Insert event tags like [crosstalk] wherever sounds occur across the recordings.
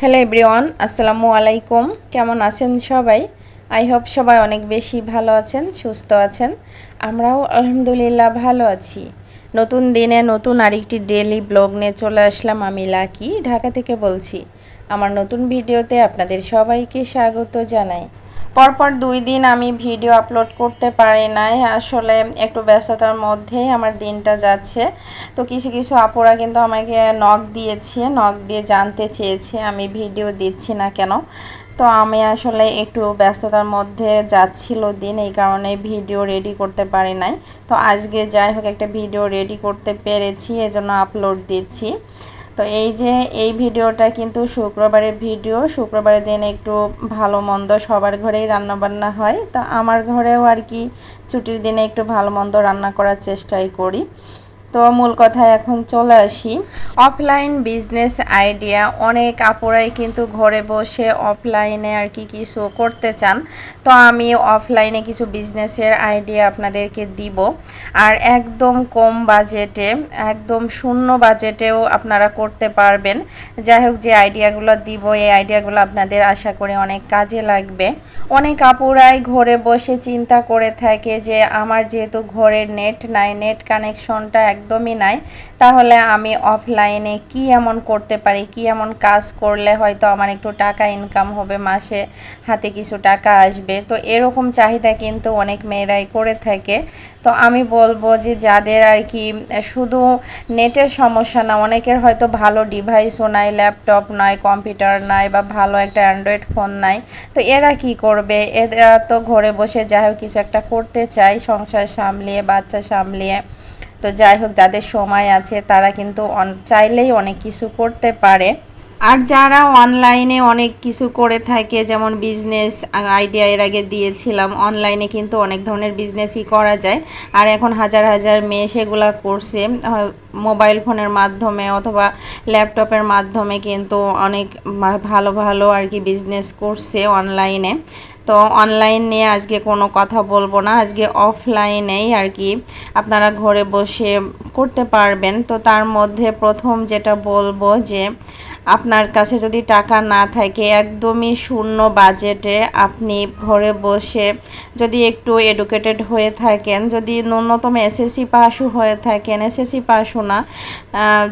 Hello everyone, আসসালামু আলাইকুম। কেমন আছেন সবাই? আই হোপ সবাই অনেক বেশি ভালো আছেন, সুস্থ আছেন। আমরাও আলহামদুলিল্লাহ ভালো আছি। নতুন দিনে নতুন আরেকটি ডেলি ব্লগ নিয়ে চলে আসলাম আমি লাকি, ঢাকা থেকে বলছি। আমার নতুন ভিডিওতে আপনাদের সবাইকে স্বাগত জানাই। পরপর দুই দিন আমি ভিডিও আপলোড করতে পারি নাই। আসলে একটু ব্যস্ততার মধ্যেই আমার দিনটা যাচ্ছে। তো কিছু কিছু আপুরা কিন্তু আমাকে নখ দিয়েছে নখ দিয়ে জানতে চেয়েছে আমি ভিডিও দিচ্ছি না কেন। তো আমি আসলে একটু ব্যস্ততার মধ্যে যাচ্ছিল দিন, এই কারণে ভিডিও রেডি করতে পারি নাই। তো আজকে যাই হোক একটা ভিডিও রেডি করতে পেরেছি, এজন্য আপলোড দিচ্ছি। তো এই যে এই ভিডিওটা কিন্তু শুক্রবারের ভিডিও। শুক্রবারের দিন একটু ভালো মন্দ সবার ঘরেই রান্নাবান্না হয়। তো আমার ঘরেও আর কি ছুটির দিনে একটু ভালো মন্দ রান্না করার চেষ্টাই করি। তো মূল কথায় এখন চলে আসি। অফলাইন বিজনেস আইডিয়া অনেক আপুরাই কিন্তু ঘরে বসে অফলাইনে আর কি কিছু করতে চান। তো আমি অফলাইনে কিছু বিজনেসের আইডিয়া আপনাদেরকে দিব। আর একদম কম বাজেটে একদম শূন্য বাজেটেও আপনারা করতে পারবেন। যাই হোক, যে আইডিয়াগুলো দিব, এই আইডিয়াগুলো আপনাদের আশা করি অনেক কাজে লাগবে। অনেক আপুরাই ঘরে বসে চিন্তা করে থাকে যে, আমার যেহেতু ঘরের নেট নাই নেট কানেকশনটা একদমই নাই। তাহলে আমি অফলাইনে কি এমন করতে পারি, কি এমন কাজ করলে হয়তো আমার একটু টাকা ইনকাম হবে মাসে, হাতে কিছু টাকা আসবে। তো এরকম চাহিদা কিন্তু অনেক মেয়েরাই করে থাকে। তো আমি বলব যে যাদের আর কি শুধু নেটের সমস্যা না, অনেকের হয়তো ভালো ডিভাইসও নাই ল্যাপটপ নাই কম্পিউটার নাই বা ভালো একটা অ্যান্ড্রয়েড ফোন নাই। তো এরা কি করবে? এরা তো ঘরে বসে যাই হোক কিছু একটা করতে চায়, সংসার সামলিয়ে, বাচ্চা সামলিয়ে। তো যাই হোক, যাদের সময় আছে তারা কিন্তু চাইলেই অনেক কিছু করতে পারে। আর যারা অনলাইনে অনেক কিছু করে থাকে, যেমন বিজনেস আইডিয়া এর আগে দিয়েছিলাম অনলাইনে কিন্তু অনেক ধরনের বিজনেসই করা যায়। আর এখন হাজার হাজার মেয়ে সেগুলা করছে মোবাইল ফোনের মাধ্যমে অথবা ল্যাপটপের মাধ্যমে কিন্তু অনেক ভালো ভালো আর কি বিজনেস করছে অনলাইনে তো অনলাইন নিয়ে আজকে কোনো কথা বলব না। আজকে অফলাইনেই আর কি আপনারা ঘরে বসে করতে পারবেন। তো তার মধ্যে প্রথম যেটা বলব যে আপনার কাছে যদি টাকা না থাকে, একদমই শূন্য বাজেটে আপনি ঘরে বসে যদি একটু এডুকেটেড হয়ে থাকেন, যদি ন্যূনতম এসএসসি পাসও হয়ে থাকেন এসএসসি পাসও না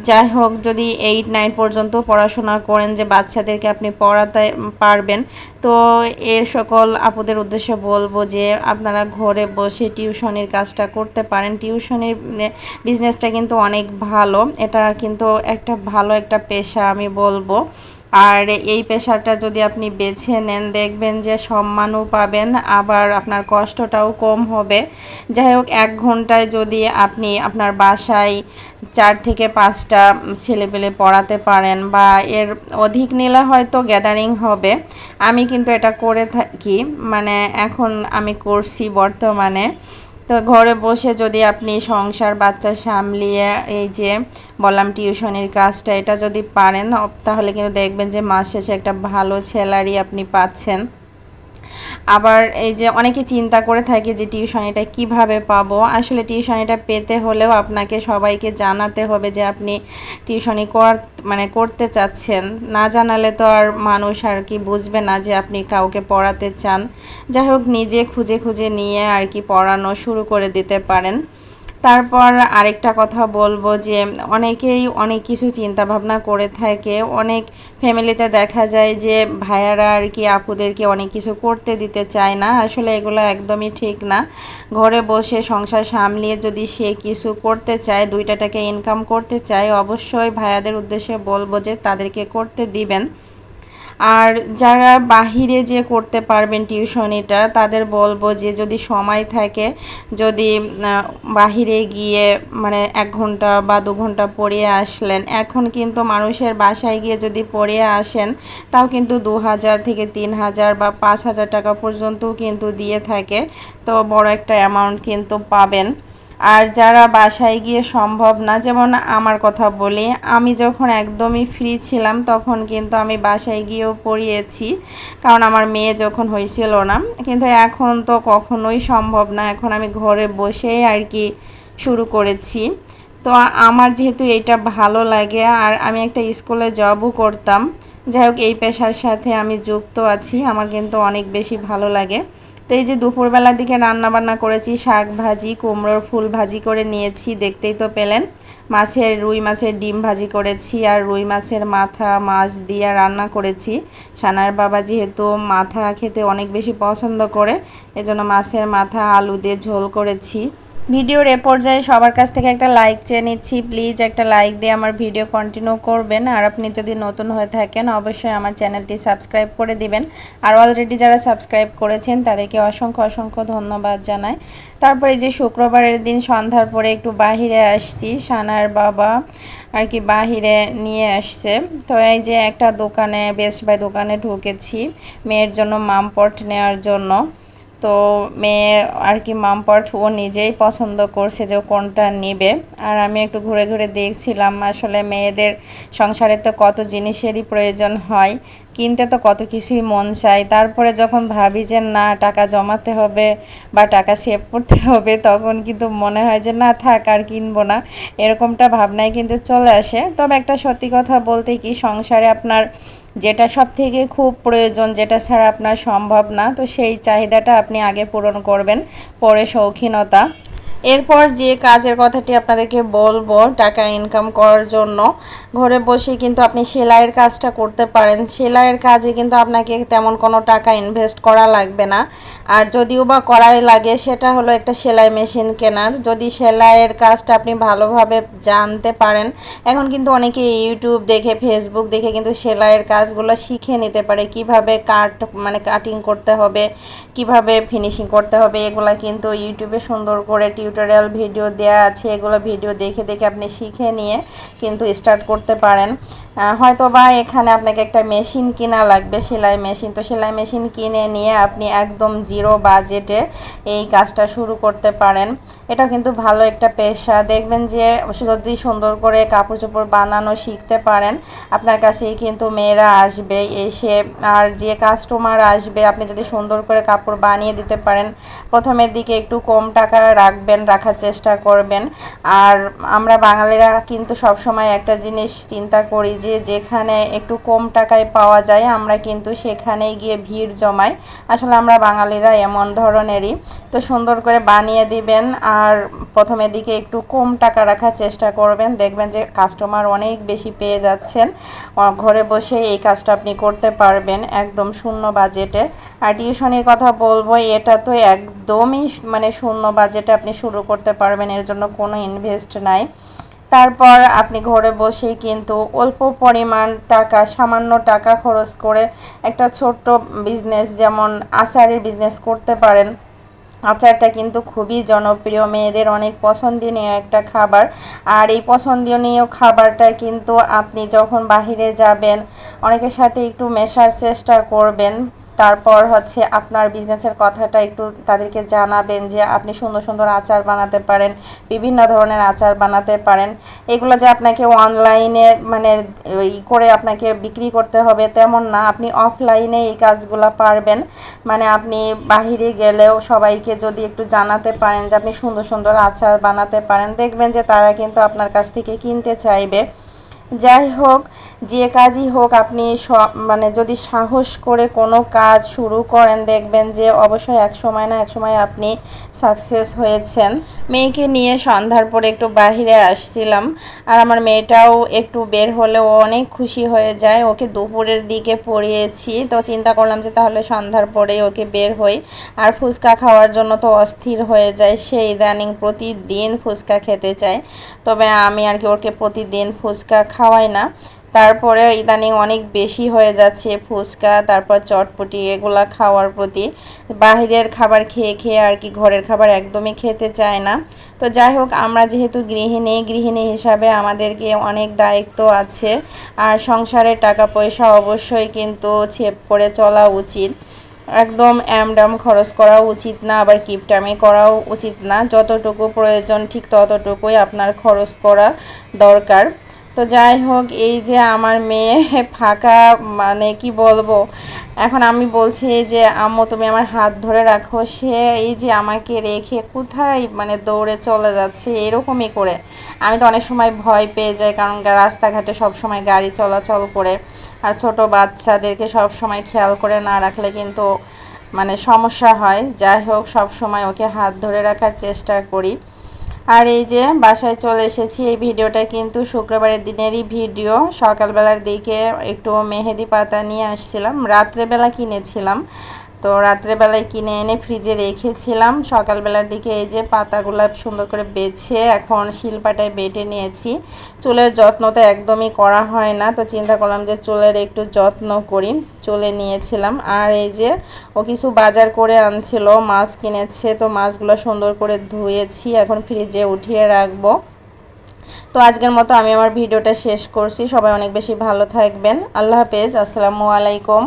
যাই হোক, যদি এইট নাইন পর্যন্ত পড়াশোনা করেন যে বাচ্চাদেরকে আপনি পড়াতে পারবেন, তো এর সকল আপুদের উদ্দেশ্যে বলব যে আপনারা ঘরে বসে টিউশনির কাজটা করতে পারেন। টিউশনির বিজনেসটা কিন্তু অনেক ভালো। এটা কিন্তু একটা ভালো একটা পেশা, আমি বলব। আর এই পেশাটা যদি আপনি বেছে নেন, দেখবেন যে সম্মানও পাবেন, আবার আপনার কষ্টটাও কম হবে। যাই হোক, এক ঘন্টায় যদি আপনি আপনার বাসায় চার থেকে পাঁচটা ছেলেপেলে পড়াতে পারেন বা এর অধিক নিলে হয়তো গ্যাদারিং হবে। আমি কিন্তু এটা করে থাকি। মানে এখন আমি করছি বর্তমানে। তো ঘরে বসে যদি আপনি সংসার, বাচ্চা সামলিয়ে এই যে বললাম টিউশনের কাজটা, এটা যদি পারেন, তাহলে কিন্তু দেখবেন যে মাস শেষে একটা ভালো স্যালারি আপনি পাচ্ছেন। আবার এই যে অনেকে চিন্তা করে থাকে যে টিউশনিটা কীভাবে পাবো? আসলে টিউশনিটা পেতে হলেও আপনাকে সবাইকে জানাতে হবে যে আপনি টিউশনি কর মানে করতে চাচ্ছেন। না জানালে তো আর মানুষ আর কি বুঝবে না যে আপনি কাউকে পড়াতে চান। যাই হোক, নিজে খুঁজে খুঁজে নিয়ে আর কি পড়ানো শুরু করে দিতে পারেন। তারপর আরেকটা কথা বলব যে অনেকেই অনেক কিছু চিন্তা ভাবনা করে থাকে। অনেক ফ্যামিলিতে দেখা যায় যে ভাইয়ারা আর কি আপুদেরকে অনেক কিছু করতে দিতে চায় না। আসলে এগুলো একদমই ঠিক না। ঘরে বসে সংসার সামলিয়ে যদি সে কিছু করতে চায়, দুইটা টাকা ইনকাম করতে চায়, অবশ্যই ভাইয়াদের উদ্দেশ্যে বলব যে তাদেরকে করতে দিবেন। আর যারা বাহিরে যে করতে পারবেন টিউশনিটা তাদের বলব যে যদি সময় থাকে, যদি বাহিরে গিয়ে মানে এক ঘণ্টা বা দু ঘণ্টা পড়িয়ে আসলেন, এখন কিন্তু মানুষের বাসায় গিয়ে যদি পড়িয়ে আসেন, তাও কিন্তু দু হাজার থেকে তিন হাজার বা পাঁচ হাজার টাকা পর্যন্তও কিন্তু দিয়ে থাকে, তো বড় একটা অ্যামাউন্ট কিন্তু পাবেন। আর যারা বাসায় গিয়ে সম্ভব না, যেমন আমার কথা বলি, আমি যখন একদমই ফ্রি ছিলাম, তখন কিন্তু আমি বাসায় গিয়েও পড়িয়েছি, কারণ আমার মেয়ে যখন হয়েছিল না, কিন্তু এখন তো কখনোই সম্ভব না, এখন আমি ঘরে বসেই আর কি শুরু করেছি। তো আমার যেহেতু এটা ভালো লাগে, আর আমি একটা স্কুলে জবও করতাম যাই হোক, এই পেশার সাথে আমি যুক্ত আছি। আমার কিন্তু অনেক বেশি ভালো লাগে। তো এই যে দুপুরবেলার দিকে রান্না বান্না করেছি, শাক ভাজি, কুমড়োর ফুল ভাজি করে নিয়েছি, দেখতেই তো পেলেন। মাছের, রুই মাছের ডিম ভাজি করেছি আর রুই মাছের মাথা, মাছ দিয়ে রান্না করেছি। সানার বাবা যেহেতু মাথা খেতে অনেক বেশি পছন্দ করে, এজন্য মাছের মাথা আলু দিয়ে ঝোল করেছি। ভিডিওর এ পর্যায়ে সবার কাছ থেকে একটা লাইক চেয়ে নিচ্ছি। প্লিজ একটা লাইক দিয়ে আমার ভিডিও কন্টিনিউ করবেন। আর আপনি যদি নতুন হয়ে থাকেন, অবশ্যই আমার চ্যানেলটি সাবস্ক্রাইব করে দিবেন। আর অলরেডি যারা সাবস্ক্রাইব করেছেন, তাদেরকে অসংখ্য অসংখ্য ধন্যবাদ জানাই। তারপরে যে শুক্রবারের দিন সন্ধ্যার পরে একটু বাহিরে আসছি। সানার বাবা আর কি বাহিরে নিয়ে আসছে। তো এই যে একটা দোকানে বেস্ট বাই দোকানে ঢুকেছি। মেয়ের জন্য মামপট নেওয়ার জন্য। তো মেয়ে আর কি মামপার্ট ও নিজেই পছন্দ করছে যে কোনটা নেবে। আর আমি একটু ঘুরে ঘুরে দেখছিলাম আসলে মেয়েদের সংসারে তো কত জিনিসেরই প্রয়োজন হয়। কিনতে তো কত কিছুই মন চাই তারপরে যখন ভাবি যে না, টাকা জমাতে হবে বা টাকা সেভ করতে [laughs] হবে, তখন কিন্তু মনে হয় যে না, থাক, আর কিনবো না। এরকমটা ভাবনায় কিন্তু চলে আসে। তবে একটা সত্যি কথা বলতে কি, সংসারে আপনার যেটা সব থেকে খুব প্রয়োজন, যেটা ছাড়া আপনার সম্ভব না, তো সেই চাহিদাটা আপনি আগে পূরণ করবেন। পরে শৌখিনতা। এরপর যে কাজের কথাটি আপনাদেরকে বলব, টাকা ইনকাম করার জন্য, ঘরে বসে কিন্তু আপনি সেলাইয়ের কাজটা করতে পারেন। সেলাইয়ের কাজে কিন্তু আপনাকে তেমন কোনো টাকা ইনভেস্ট করা লাগবে না। আর যদিও বা করাই লাগে, সেটা হলো একটা সেলাই মেশিন কেনার। যদি সেলাইয়ের কাজটা আপনি ভালোভাবে জানতে পারেন, এখন কিন্তু অনেকে ইউটিউব দেখে ফেসবুক দেখে কিন্তু সেলাইয়ের কাজগুলো শিখে নিতে পারে। কীভাবে কাট মানে কাটিং করতে হবে, কীভাবে ফিনিশিং করতে হবে, এগুলো কিন্তু ইউটিউবে সুন্দর করে টিউটোরিয়াল ভিডিও দেওয়া আছে, এগুলো ভিডিও দেখে দেখে আপনি শিখে নিয়ে কিন্তু স্টার্ট করতে পারেন। হয়তো বা এখানে আপনাকে একটা মেশিন কিনা লাগবে, সেলাই মেশিন তো সেলাই মেশিন কিনে নিয়ে আপনি একদম জিরো বাজেটে এই কাজটা শুরু করতে পারেন। এটা কিন্তু ভালো একটা পেশা। দেখবেন যে যদি সুন্দর করে কাপড় চোপড় বানানো শিখতে পারেন, আপনার কাছেই কিন্তু মেয়েরা আসবে, এসে আর যে কাস্টমার আসবে, আপনি যদি সুন্দর করে কাপড় বানিয়ে দিতে পারেন, প্রথমের দিকে একটু কম টাকা রাখবেন, রাখার চেষ্টা করবেন। আর আমরা বাঙালিরা কিন্তু সবসময় একটা জিনিস চিন্তা করি যে, যেখানে একটু কম টাকায় পাওয়া যায়, আমরা কিন্তু সেখানেই গিয়ে ভিড় জমাই। আসলে আমরা বাঙালিরা এমন ধরনেরই। তো সুন্দর করে বানিয়ে দিবেন আর প্রথমের দিকে একটু কম টাকা রাখার চেষ্টা করবেন। দেখবেন যে কাস্টমার অনেক বেশি পেয়ে যাচ্ছেন। ঘরে বসে এই কাজটা আপনি করতে পারবেন একদম শূন্য বাজেটে আর টিউশনের কথা বলব, এটা তো একদমই মানে শূন্য বাজেটে আপনি শুরু করতে পারবেন, এর জন্য কোনো ইনভেস্ট নাই। তারপর আপনি ঘরে বসেই কিন্তু অল্প পরিমাণ টাকা, সামান্য টাকা খরচ করে একটা ছোট্ট বিজনেস যেমন আচারের বিজনেস করতে পারেন। আচারটা কিন্তু খুবই জনপ্রিয়, মেয়েদের অনেক পছন্দনীয় একটা খাবার। আর এই পছন্দনীয় খাবারটা কিন্তু আপনি যখন বাহিরে যাবেন, অনেকের সাথে একটু মেশার চেষ্টা করবেন। তারপর হচ্ছে আপনার বিজনেসের কথাটা একটু তাদেরকে জানাবেন যে আপনি সুন্দর সুন্দর আচার বানাতে পারেন, বিভিন্ন ধরনের আচার বানাতে পারেন। এগুলো যে আপনাকে অনলাইনে মানে ই করে আপনাকে বিক্রি করতে হবে তেমন না, আপনি অফলাইনে এই কাজগুলো পারবেন। মানে আপনি বাহিরে গেলেও সবাইকে যদি একটু জানাতে পারেন যে আপনি সুন্দর সুন্দর আচার বানাতে পারেন, দেখবেন যে তারা কিন্তু আপনার কাছ থেকে কিনতে চাইবে। যাই হোক, যে কাজই হোক, আপনি মানে যদি সাহস করে কোনো কাজ শুরু করেন, দেখবেন যে অবশ্যই এক সময় না এক সময় আপনি সাকসেস হয়েছেন। মেয়েকে নিয়ে সন্ধ্যার পরে একটু বাহিরে আসছিলাম, আর আমার মেয়েটাও একটু বের হলেও অনেক খুশি হয়ে যায়। ওকে দুপুরের দিকে পড়িয়েছি, তো চিন্তা করলাম যে তাহলে সন্ধ্যার পরেই ওকে বের হই। আর ফুচকা খাওয়ার জন্য তো অস্থির হয়ে যায় সে ইদানিং প্রতিদিন ফুচকা খেতে চায়। তবে আমি আর কি ওকে প্রতিদিন ফুচকা খাওয়াই না। তারপরে ইদানিং অনেক বেশি হয়ে যাচ্ছে ফুচকা, তারপর চটপটি এগুলা খাওয়ার প্রতি। বাহিরের খাবার খেয়ে খেয়ে আর কি ঘরের খাবার একদমই খেতে চায় না। তো যাই হোক, আমরা যেহেতু গৃহিণী গৃহিণী হিসাবে আমাদেরকে অনেক দায়িত্ব আছে। আর সংসারের টাকা পয়সা অবশ্যই কিন্তু ছেপ করে চলা উচিত। একদম অ্যামডাম খরচ করা উচিত না, আবার কিপটামি করাও উচিত না। যতটুকু প্রয়োজন ঠিক ততটুকুই আপনার খরচ করা দরকার। তো যাই হোক, এই যে আমার মেয়ে ফাঁকা মানে কি বলব? এখন আমি বলছি যে, আম্মু, তুমি আমার হাত ধরে রাখো। সে এই যে আমাকে রেখে কোথায় মানে দৌড়ে চলে যাচ্ছে, এরকমই করে। আমি তো অনেক সময় ভয় পেয়ে যাই, কারণ রাস্তাঘাটে সব সময় গাড়ি চলাচল করে। আর ছোট বাচ্চাদেরকে সব সময় খেয়াল করে না রাখলে কিন্তু মানে সমস্যা হয়। যাই হোক, সব সময় ওকে হাত ধরে রাখার চেষ্টা করি। আর এই যে বাসায় চলে এসেছি, এই ভিডিওটা কিন্তু শুক্রবারের দিনেরই ভিডিও। সকালবেলার দিকে একটু মেহেদি পাতা নিয়ে আসছিলাম। রাত্রেবেলা কিনেছিলাম। তো রাত্রেবেলায় কিনে এনে ফ্রিজে রেখেছিলাম। সকালবেলার দিকে এই যে পাতাগুলো সুন্দর করে বেছে এখন শিলপাটায় বেটে নিয়েছি। চুলের যত্ন তো একদমই করা হয় না, তো চিন্তা করলাম যে চুলের একটু যত্ন করি। চলে নিয়েছিলাম। আর এই যে ও কিছু বাজার করে আনছিল, মাছ কিনেছে, তো মাছগুলো সুন্দর করে ধুয়েছি, এখন ফ্রিজে উঠিয়ে রাখব। তো আজকের মতো আমি আমার ভিডিওটা শেষ করছি। সবাই অনেক বেশি ভালো থাকবেন। আল্লাহ হাফেজ। আসসালামু আলাইকুম।